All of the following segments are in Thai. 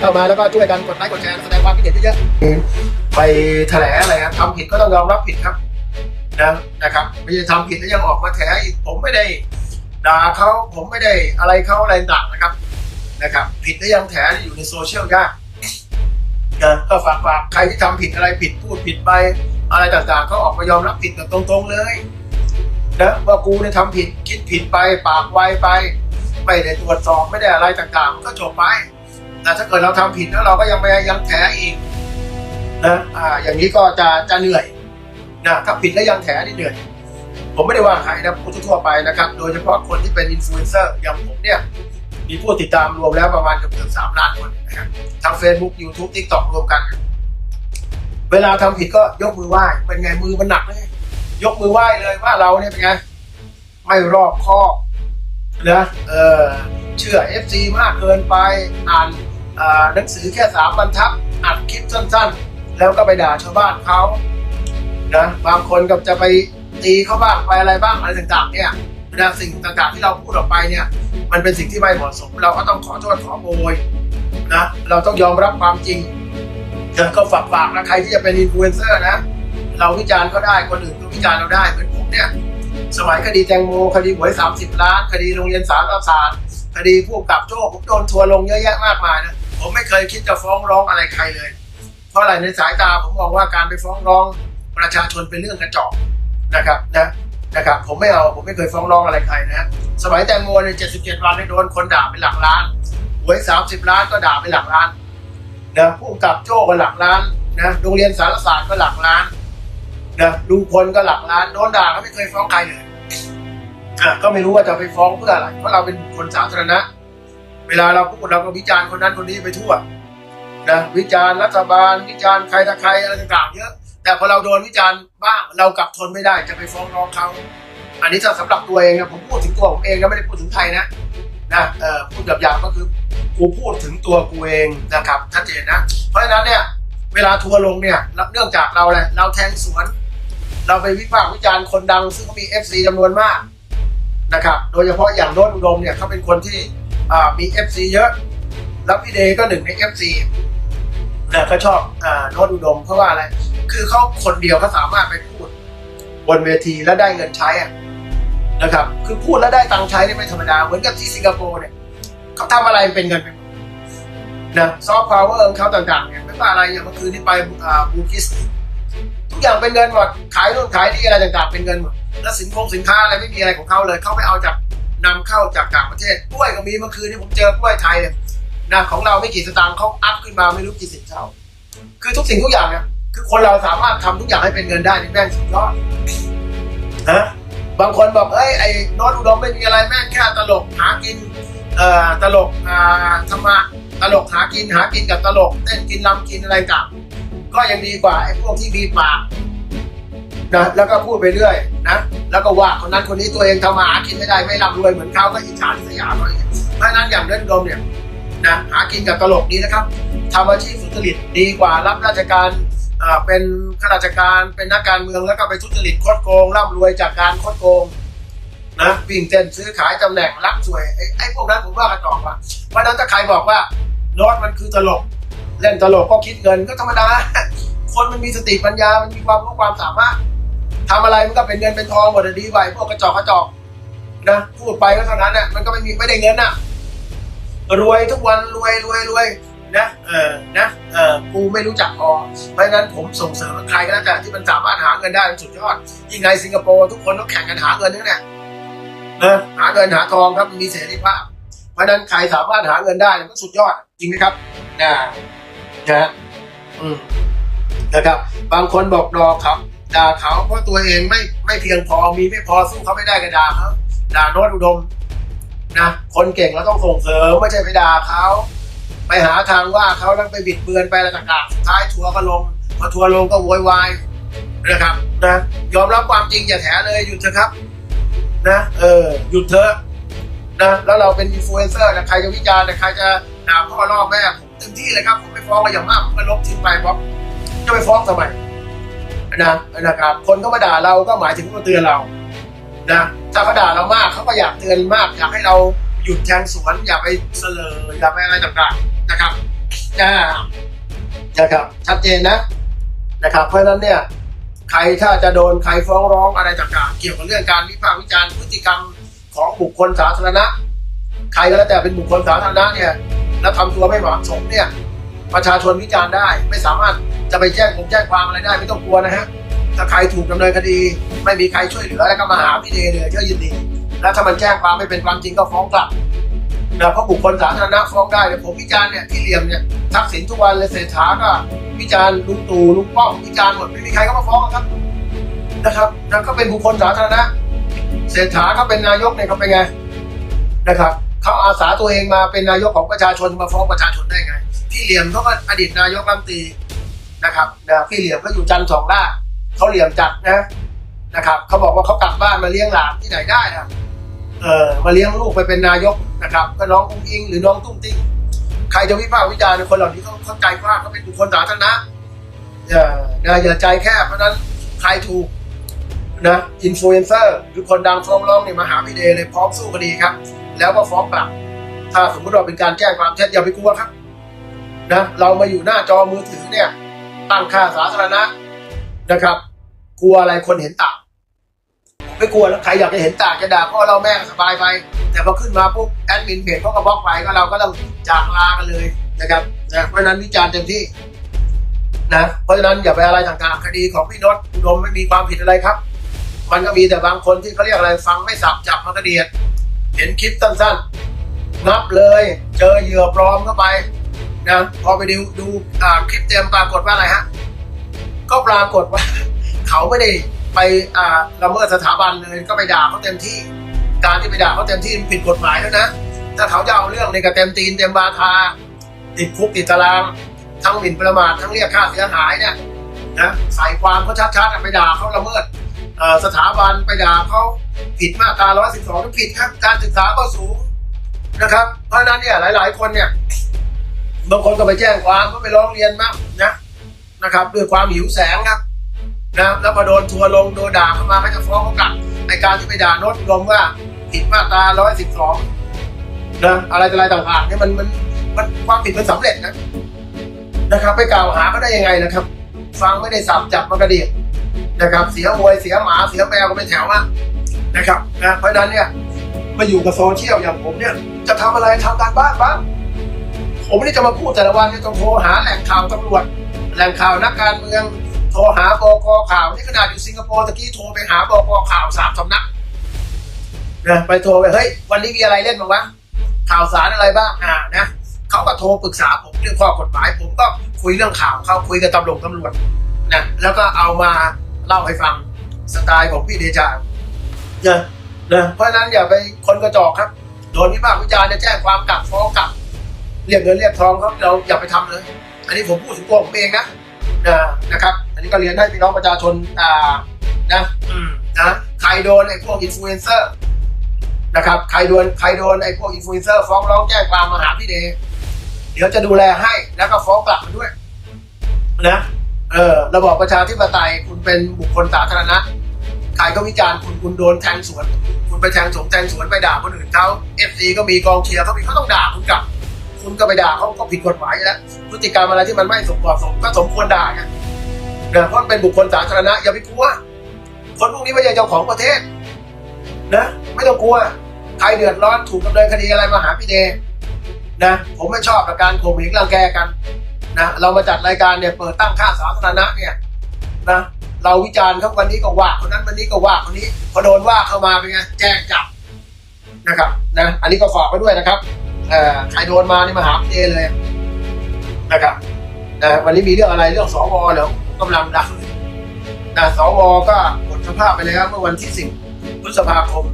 เข้ามาแล้วก็ช่วยกันกดไลค์กดแชร์แสดงความคิดเห็นเยอะๆไปแถลงอะไรครับทำผิดก็ต้องยอมรับผิดครับนะนะครับไม่ใช่ทำผิดแล้วยังออกมาแถอีกผมไม่ได้ด่าเขาผมไม่ได้อะไรเขาอะไรต่างนะครับนะครับ ผิดแล้วยังแถอยู่ในโซเชียลยากนะก็ฝากฝากใครที่ทำผิดอะไรผิดพูดผิดไป อะไรต่างๆเขาออกมายอมรับผิดกันตรงๆเลยนะว่ากูเนี่ยทำผิดคิดผิดไปปากไวไป ไม่ได้ตรวจสอบไม่ได้อะไรต่างๆ ก็จบไป แต่ถ้าเกิดเราทำผิดแล้วเราก็ยังไม่ยังแถอีกนะอ่าอย่างนี้ก็จะจะเหนื่อยนะถ้าผิดแล้วยังแถนี่เหนื่อย ผมไม่ได้ว่าใครนะพูดทั่วๆไปนะครับ โดยเฉพาะคนที่เป็นอินฟลูเอนเซอร์อย่างผมเนี่ยมีผู้ติดตามรวมแล้วประมาณเกือบเกือบสามล้านคนนะครับทั้ง Facebook YouTube TikTok รวมกัน เวลาทำผิดก็ยกมือไหว้เป็นไงมือมันหนักเลยยกมือไหว้เลยว่าเราเนี่ยเป็นไงไม่รอบคอบนะเออเชื่อ FC มากเกินไปอ่านอ่า หนังสือแค่สามบรรทัดอัดคลิปสั้นๆ แล้วก็ไปด่าชาวบ้านเขานะบางคนก็จะไปตีเขาบ้างไปอะไรบ้างอะไรต่างๆ เนี่ยนะสิ่งต่างๆที่เราพูดออกไปเนี่ย มันเป็นสิ่งที่ไม่เหมาะสม เราก็ต้องขอโทษขอโพยนะเราต้องยอมรับความจริงนะก็ฝากฝากนะใครที่จะเป็นอินฟลูเอนเซอร์นะ เราวิจารณ์ก็ได้คนอื่นก็วิจารณ์เราได้เหมือนผมเนี่ยสมัยคดีแตงโมคดีหวย 30 ล้าน คดีโรงเรียนสารศาสตร์คดีผู้กำกับโจ้ผมโดนทัวร์ลงเยอะแยะมากมายนะ ผมไม่เคยคิดจะฟ้องร้องอะไรใครเลย เพราะอะไรในสายตาผมมองว่าการไปฟ้องร้องประชาชนเป็นเรื่องกระจอกนะครับนะนะครับผมไม่เอาผมไม่เคยฟ้องร้องอะไรใครนะสมัยแตงโมเนี่ย77 วันเนี่ยโดนคนด่าเป็นหลักล้านหวย 30 ล้านก็ด่าเป็นหลักล้านนะผู้กับโจ้ก็หลักล้านนะโรงเรียนสารศาสตร์ก็หลักล้านนะลุงพลก็หลักล้านโดนด่าก็ไม่เคยฟ้องใครเลยอะก็ไม่รู้ว่าจะไปฟ้องเพื่ออะไรเพราะเราเป็นคนสาธารณะ เวลาเราพูดเราก็วิจารณ์คนนั้นคนนี้ไปทั่วนะวิจารณ์รัฐบาลวิจารณ์ใครตะใครอะไรต่างๆเยอะแต่พอเราโดนวิจารณ์บ้างเรากลับทนไม่ได้จะไปฟ้องร้องเขาอันนี้ถ้าสำหรับตัวเองนะผมพูดถึงตัวผมเองนะไม่ได้พูดถึงใครนะนะเออพูดหยาบๆก็คือกูพูดถึงตัวกูเองนะครับชัดเจนนะ เพราะฉะนั้นเนี่ยเวลาทัวร์ลงเนี่ยเนื่องจากเราแหละเราแทงสวน เราไปวิพากษ์วิจารณ์คนดัง ซึ่งเขามี FC จำนวนมากนะครับโดยเฉพาะอย่างโน้ตอุดมเนี่ยเขาเป็นคนที่ อ่ามี FC เยอะ แล้วพี่เดย์ก็หนึ่งใน FC นะก็ชอบอ่าโน้ตอุดมเพราะว่าอะไร คือเขาคนเดียวเขาสามารถไปพูด บนเวทีแล้วได้เงินใช้อะนะครับ คือพูดแล้วได้ตังค์ใช้นี่ไม่ธรรมดา เหมือนกับที่สิงคโปร์เนี่ยเขาทำอะไรเป็นเงินไปหมดนะซอฟต์พาวเวอร์ของเขาต่างๆเนี่ยไม่ว่าอะไรอย่างเมื่อคืนที่ไปอ่าบูกิสทุกอย่างเป็นเงินหมดขายนู่นขายนี่อะไรต่างๆ เป็นเงินหมดแล้วสินคงสินค้าอะไรไม่มีอะไรของเขาเลยเขาไปเอาจาก นำเข้าจากต่างประเทศกล้วยก็มีเมื่อคืนที่ผมเจอกล้วยไทยเนี่ยนะของเราไม่กี่สตางค์เขาอัพขึ้นมาไม่รู้กี่สิบเท่า คือทุกสิ่งทุกอย่างเนี่ยคือคนเราสามารถทำทุกอย่างให้เป็นเงินได้นี่แม่งสุดยอดนะบางคนบอกเอ้ยไอ้น้ตอุดมไม่มีอะไรแม่งแค่ตลกหากินเอ่อตลกอ่าธรรมะตลกหากินหากินกับตลกเต้นกินลำกินอะไรต่างก็ยังดีกว่าไอ้พวกที่มีปาก นะแล้วก็พูดไปเรื่อยนะแล้วก็ว่าคนนั้นคนนี้ตัวเองทำมาหากินไม่ได้ไม่ร่ำรวยเหมือนเขาก็อิจฉาริษยาเขาอย่างเงี้ยเพราะนั้นอย่างเล่นดมเนี่ยนะหากินกับตลกนี้นะครับทำอาชีพสุจริตดีกว่ารับราชการเป็นข้าราชการเป็นนักการเมืองแล้วก็ไปทุจริตคดโกงร่ำรวยจากการคดโกงนะวิ่งเต้นซื้อขายตำแหน่งรับสวยไอ้ไอ้พวกนั้นผมว่ากระจอกว่ะเพราะฉะนั้นถ้าใครบอกว่าโน้ตมันคือตลก เล่นตลกก็คิดเงินก็ธรรมดาคนมันมีสติปัญญา มันมีความรู้ความสามารถ ทำอะไรมันก็เป็นเงินเป็นทองหมดดีไปพวกกระจอกกระจอกนะพูดไปก็เท่านั้นน่ะมันก็ไม่มีไม่ได้เงินน่ะ รวยทุกวันรวยรวยรวยนะเออนะเออกูไม่รู้จักพอเพราะฉะนั้นผมส่งเสริมใครก็แล้วแต่ที่มันสามารถหาเงินได้มันสุดยอดยิ่งในสิงคโปร์ทุกคนต้องแข่งกันหาเงินนี่แหละนะหาเงินหาทองครับมีเสรีภาพ เพราะฉะนั้นใครสามารถหาเงินได้มันก็สุดยอด จริงไหมครับนะนะอืมนะครับ บางคนบอกดอกครับ ด่าเขาเพราะตัวเองไม่ไม่เพียงพอมีไม่พอสู้เขาไม่ได้ก็ด่าเขาด่าโน้ตอุดมนะคนเก่งเราต้องส่งเสริมไม่ใช่ไปด่าเขาไปหาทางว่าเขาแล้วไปบิดเบือนไปอะไรต่างๆสุดท้ายทัวร์ก็ลงพอทัวร์ลงก็โวยวายนะครับนะยอมรับความจริงอย่าแถเลยหยุดเถอะครับ นะ เออหยุดเถอะนะแล้วเราเป็นอินฟลูเอนเซอร์นะใครจะวิจารณ์นะใครจะด่าพ่อล่อแม่ผมเต็มที่เลยครับผมไม่ฟ้องก็อย่างมากผมก็ลบทิ้งไปเพราะจะไปฟ้องทำไม นะนะครับ คนก็มาด่าเราก็หมายถึงมาเตือนเรานะถ้าเขาด่าเรามากเขาก็อยากเตือนมาก อยากให้เราหยุดแทงสวนอย่าไปเสลออย่าไปอะไรต่างๆนะครับอ่นะครับ ชัดเจนนะนะครับ เพราะฉะนั้นเนี่ยใครถ้าจะโดนใครฟ้องร้องอะไรต่างๆ เกี่ยวกับเรื่องการวิพากษ์วิจารณ์พฤติกรรมของบุคคลสาธารณะ ใครก็แล้วแต่เป็นบุคคลสาธารณะเนี่ยแล้วทำตัวไม่เหมาะสมเนี่ยประชาชนวิจารณ์ได้ไม่สามารถ จะไปแจ้งผมแจ้งความอะไรได้ไม่ต้องกลัวนะฮะถ้าใครถูกดำเนินคดี ไม่มีใครช่วยเหลือแล้วก็มาหาพี่เดย์เลยก็ยินดีแล้วถ้ามันแจ้งความไม่เป็นความจริงก็ฟ้องกลับนะเพราะบุคคลสาธารณะฟ้องได้เนี่ยผมวิจารณ์เนี่ยที่เหลี่ยมเนี่ยทักษิณทุกวันเลยเศรษฐาก็วิจารณ์ลุงตู่ลุงป้อมวิจารณ์หมดไม่มีใครก็มาฟ้องครับนะครับนั่นก็เป็นบุคคลสาธารณะเศรษฐาเขาเป็นนายกเนี่ยเขาเป็นไงนะครับเขาอาสาตัวเองมาเป็นนายกของประชาชนมาฟ้องประชาชนได้ไงพี่เหลี่ยมเขาก็อดีตนายกรัฐมนตรี นะครับนะพี่เหลี่ยมก็อยู่จันสองล่าเขาเหลี่ยมจัดนะนะครับเขาบอกว่าเขากลับบ้านมาเลี้ยงหลานที่ไหนได้นะเออมาเลี้ยงลูกไปเป็นนายกนะครับก็น้องอุ้งอิงหรือน้องตุ้งติ้งใครจะวิพากษ์วิจารณ์คนเหล่านี้เขาเข้าใจว่าเขาเป็นบุคคลสาธารณะอย่าอย่าใจแคบเพราะนั้นใครถูกนะอินฟลูเอนเซอร์หรือคนดังฟ้องร้องเนี่ยมาหาพี่เดย์เลยพร้อมสู้คดีครับ แล้วก็ฟ้องกลับ ถ้าสมมติเราเป็นการแจ้งความเท็จอย่าไปกลัวครับนะเรามาอยู่หน้าจอมือถือเนี่ย ตั้งค่าสาธารณะนะครับ กลัวอะไรคนเห็นต่างไม่กลัวแล้วใครอยากจะเห็นต่างจะด่าพ่อเราแม่สบายไป แต่พอขึ้นมาปุ๊บแอดมินเพจเขาก็บล็อกไปก็เราก็ต้องจากลากันเลยนะครับนะเพราะฉะนั้นวิจารณ์เต็มที่นะเพราะฉะนั้นอย่าไปอะไรต่างๆ คดีของพี่นศอุดมไม่มีความผิดอะไรครับ มันก็มีแต่บางคนที่เขาเรียกอะไรฟังไม่สับจับมันกระเดียดเห็นคลิปสั้นๆ นับเลย เจอเหยื่อปลอมเข้าไป นะพอไปดูดูคลิปเต็มปรากฏว่าอะไรฮะ ก็ปรากฏว่า เขาไม่ได้ไปละเมิดสถาบันเลยก็ไปด่าเขาเต็มที่ การที่ไปด่าเขาเต็มที่มันผิดกฎหมายแล้วนะถ้าเขาจะเอาเรื่องในกระเต็มตีนเต็มบาทาติดคุกติดตาราง ทั้งหมิ่นประมาททั้งเรียกค่าเสียหายเนี่ยนะใส่ความเขาชัดๆไปด่าเขาละเมิดสถาบันไปด่าเขาผิดมาตรา112ผิดครับการศึกษาก็สูงนะครับ เพราะฉะนั้นเนี่ยหลาย ๆ คนเนี่ย บางคนก็ไปแจ้งความก็ไปร้องเรียนมากนะนะครับด้วยความหิวแสงครับนะแล้วพอโดนทัวร์ลงโดนด่าเข้ามาก็จะฟ้องเขากลับในการที่ไปด่าโน้ตลมว่าผิดมาตรา112นะอะไรอะไรต่างๆเนี่ยมันมันมันความผิดมันสำเร็จนะนะครับ ไปกล่าวหาก็ได้ยังไงนะครับ ฟังไม่ได้สับจับมากระเดียนะครับ เสียมวยเสียหมาเสียแมวก็เป็นแถวอะนะครับนะเพราะนั้นเนี่ยมาอยู่กับโซเชียลอย่างผมเนี่ย จะทำอะไรทำการบ้านบ้าง ผมไม่ได้จะมาพูดแต่ละวันเนี่ยต้องโทรหาแหล่งข่าวตำรวจ แหล่งข่าวนักการเมือง โทรหาบกข่าว นี่ขนาดอยู่สิงคโปร์ตะกี้โทรไปหาบกข่าวสามสำนักนะไปโทรไปเฮ้ยวันนี้มีอะไรเล่นบ้างวะข่าวสารอะไรบ้างอ่านะเขาก็โทรปรึกษาผมเรื่องข้อกฎหมาย ผมก็คุยเรื่องข่าวเขาคุยกับตำรวจตำรวจนะแล้วก็เอามาเล่าให้ฟังสไตล์ของพี่เดชานะนะเพราะฉะนั้นอย่าไปคนกระจอกครับ โดนวิพากษ์วิจารณ์จะแจ้งความกลับฟ้องกลับ เรียกเงินเรียกทองเขาเราอย่าไปทำเลย อันนี้ผมพูดถึงตัวผมเองนะนะนะครับ อันนี้ก็เรียนให้พี่น้องประชาชนอ่านะนะใครโดนไอ้พวกอินฟลูเอนเซอร์นะครับใครโดนใครโดนไอ้พวกอินฟลูเอนเซอร์ฟ้องร้องแจ้งความมาหาพี่เดย์เดี๋ยวจะดูแลให้แล้วก็ฟ้องกลับมาด้วย นะเออระบอบประชาธิปไตยคุณเป็นบุคคลสาธารณะใครก็วิจารณ์คุณคุณโดนแทงสวน คุณไปแทงสงแทงสวนไปด่าคนอื่นเขาเอฟซีก็มีกองเชียร์เขามีเขาต้องด่าคุณกลับ คุณก็ไปด่าเขาก็ผิดกฎหมายแล้วพฤติกรรมอะไรที่มันไม่สมเหมาะสมก็สมควรด่าไงนะเพราะเป็นบุคคลสาธารณะอย่าไปกลัวคนพวกนี้ไม่ใช่เจ้าของประเทศนะไม่ต้องกลัวใครเดือดร้อนถูกดำเนินคดีอะไรมาหาพี่เดนะผมไม่ชอบกับการข่มเหงรังแกกันนะเรามาจัดรายการเนี่ยเปิดตั้งค่าสาธารณะเนี่ยนะเราวิจารณ์เขาวันนี้ก็ว่าคนนั้นวันนี้ก็ว่าคนนี้พอโดนว่าเข้ามาเป็นไงแจ้งจับนะครับนะอันนี้ก็ฝากไปด้วยนะครับ ใครโดนมานี่มาหาเอเลยนะครับนะวันนี้มีเรื่องอะไรเรื่องสวเหรอกำลังดังนะสวก็หมดสภาพไปแล้วเมื่อวันที่สิบพฤษภาคม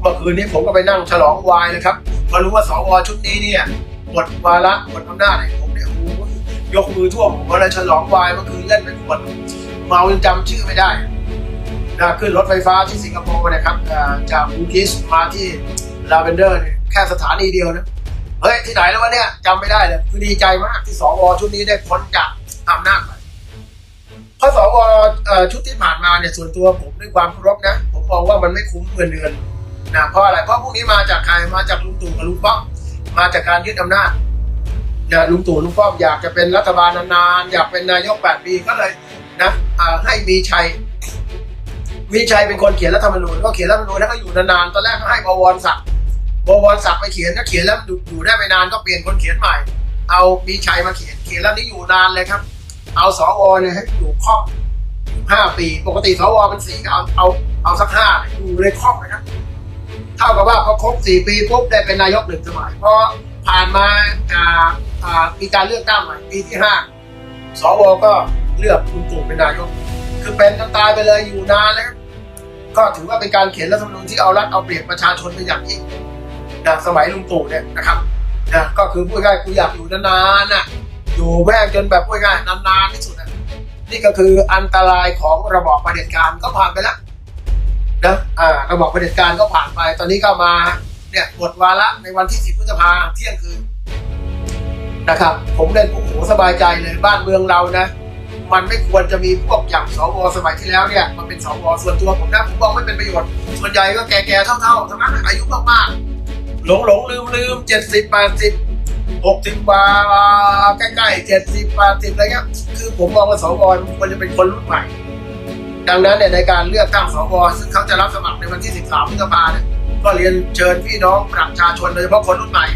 เมื่อคืนนี้ผมก็ไปนั่งฉลองวายนะครับพอรู้ว่าสวชุดนี้เนี่ยหมดวาระหมดอำนาจเนี่ยผมเนี่ยโอ้ยกมือท่วมผมเลยฉลองวายเมื่อคืนเล่นเป็นขวดเมาจนจำชื่อไม่ได้นะขึ้นรถไฟฟ้าที่สิงคโปร์นะครับจากบูกิสมาที่ลาเวนเดอร์แค่สถานีเดียวนะ เฮ้ยที่ไหนแล้ววะเนี่ยจำไม่ได้เลยคือดีใจมากที่สวชุดนี้ได้พ้นจากอำนาจไปเพราะสวเอ่อชุดที่ผ่านมาเนี่ยส่วนตัวผมด้วยความเคารพนะ ผมมองว่ามันไม่คุ้มเงินเดือนนะเพราะอะไรเพราะพวกนี้มาจากใครมาจากลุงตู่กับลุงป้อมมาจากการยึดอำนาจนะลุงตู่ลุงป้อมอยากจะเป็นรัฐบาลนานๆอยากเป็นนายกแปดปีก็เลยนะให้มีชัยมีชัยเป็นคนเขียนรัฐธรรมนูญก็เขียนรัฐธรรมนูญแล้วก็อยู่นานๆตอนแรกก็ให้บวรศักดิ์ บวรศักดิ์ไปเขียนก็เขียนแล้วอยู่ได้ไม่นานก็เปลี่ยนคนเขียนใหม่ เอามีชัยมาเขียนเขียนแล้วนี่อยู่นานเลยครับ เอาสวเนี่ยให้อยู่ครอบห้าปี ปกติสวเป็นสี่ก็เอาเอาเอาสักห้าอยู่เลยครอบนะครับเท่ากับว่าพอครบสี่ปีปุ๊บได้เป็นนายกหนึ่งสมัยเพราะผ่านมาอ่าอ่ามีการเลือกตั้งใหม่ปีที่ห้าสวก็เลือกลุงตู่เป็นนายก คือเป็นจนตายไปเลยอยู่นานแล้วก็ถือว่าเป็นการเขียนรัฐธรรมนูญที่เอารัดเอาเปรียบประชาชนเป็นอย่างยิ่ง นะสมัยลุงตู่เนี่ยนะครับนะก็คือพูดง่ายกูอยากอยู่นานๆน่ะอยู่แม่งจนแบบพูดง่ายนานๆที่สุดอะนี่ก็คืออันตรายของระบอบเผด็จการก็ผ่านไปแล้วนะอ่าระบอบเผด็จการก็ผ่านไป ตอนนี้ก็มาเนี่ยหมดวาระในวันที่ 10พฤษภาเที่ยงคืนนะครับ ผมเล่นโอ้โหสบายใจเลยบ้านเมืองเรานะมันไม่ควรจะมีพวกอย่างสวสมัยที่แล้วเนี่ย มันเป็นสวส่วนตัวผมนะผมบอกไม่เป็นประโยชน์ ส่วนใหญ่ก็แก่ๆเท่าๆทั้งนั้นอายุมากๆ หลงหลงลืมลืมเจ็ดสิบแปดสิบหกสิบกว่าใกล้ๆเจ็ดสิบแปดสิบอะไรเงี้ยคือผมมองว่าสวมันควรจะเป็นคนรุ่นใหม่ ดังนั้นเนี่ยในการเลือกตั้งสวซึ่งเขาจะรับสมัครในวันที่13พฤษภาเนี่ยก็เรียนเชิญพี่น้องประชาชนโดยเฉพาะคนรุ่นใหม่